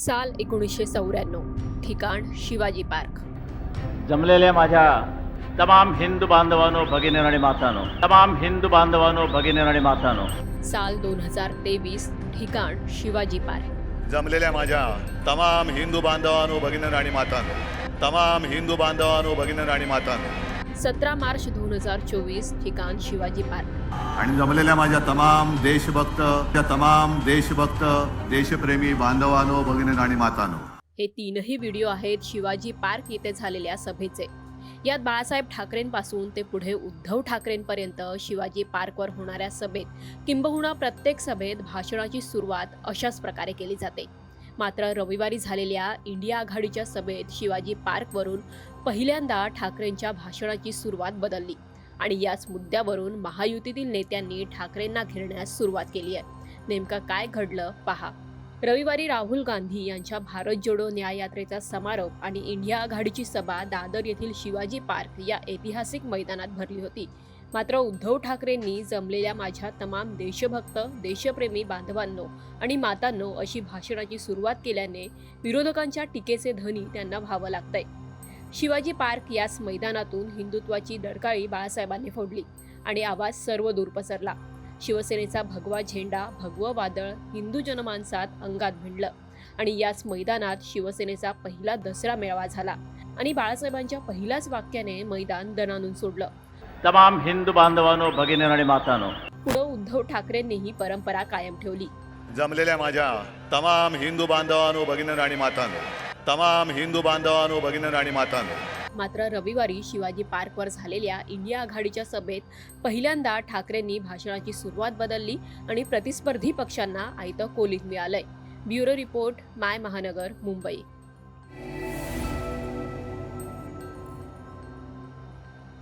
साल एकोणीसशे चौऱ्याण्णव. ठिकाण शिवाजी पार्क. जमलेल्या माझ्या तमाम हिंदू बांधवांनो भगिनी आणि मातानो तमाम हिंदू बांधवांनो भगिनी आणि मातानो. साल दोन हजार तेवीस ठिकाण शिवाजी पार्क. जमलेल्या माझ्या तमाम हिंदू बांधवांनो भगिनी आणि मातांनो तमाम हिंदू बांधवांनो भगिनी आणि मातांनो सतरा मार्च दोन हजार चोवीस ठिकाण शिवाजी पार्क. आणि जमलेल्या माझ्या तमाम देशभक्त त्या तमाम देशभक्त देशप्रेमी बांधवांनो भगिनी आणि मातांनो. हे तीनही व्हिडिओ आहेत शिवाजी पार्क येथे झालेल्या सभेचे. यात बाळासाहेब ठाकरेंपासून ते पुढे उद्धव ठाकरेंपर्यंत शिवाजी पार्कवर होणाऱ्या सभेत किंबहुना प्रत्येक सभेत भाषणाची सुरुवात अशाच प्रकारे केली जाते. मात्र रविवारी झालेल्या इंडिया आघाडीच्या सभेत शिवाजी पार्कवरून पहिल्यांदा ठाकरेंच्या भाषणाची सुरुवात बदलली आणि याच मुद्द्यावरून महायुतीतील नेत्यांनी ठाकरेंना घेरण्यास सुरुवात केली आहे. नेमकं काय घडलं? पहा. रविवारी राहुल गांधी यांच्या भारत जोडो न्याय यात्रेचा समारोप आणि इंडिया आघाडीची सभा दादर येथील शिवाजी पार्क या ऐतिहासिक मैदानात भरली होती. मात्र उद्धव ठाकरेंनी जमलेल्या माझ्या तमाम देशभक्त देशप्रेमी बांधवांनो आणि मातांनो अशी भाषणाची सुरुवात केल्याने विरोधकांच्या टीकेचे धनी त्यांना व्हावं लागतंय. शिवाजी पार्क याच मैदानातून हिंदुत्वाची दडकाळी बाळासाहेबांनी फोडली आणि आवाज सर्व दूर पसरला. शिवसेनेचा भगवा झेंडा भगवं वादळ हिंदू जनमानसात अंगात भिडलं. आणि याच मैदानात शिवसेनेचा पहिला दसरा मेळावा झाला. आणि बाळासाहेबांच्या पहिल्याच वाक्याने मैदान दणानून सोडलं. तमाम हिंदू बांधवांनो भगिनी आणि मातानो. पुढं उद्धव ठाकरेंनी ही परंपरा कायम ठेवली. जमलेल्या माझ्या तमाम हिंदू बांधवांनो भगिनी आणि मातांनो. तमाम हिंदू बांधवांनो भगिनी आणि मातांनो. मात्र रविवारी शिवाजी पार्कवर झालेल्या इंडिया आघाडीच्या सभेत पहिल्यांदा ठाकरेंनी भाषणाची सुरुवात बदलली आणि प्रतिस्पर्धी पक्षांना आयतं कोलीत मिळालंय. ब्युरो रिपोर्ट माय महानगर मुंबई.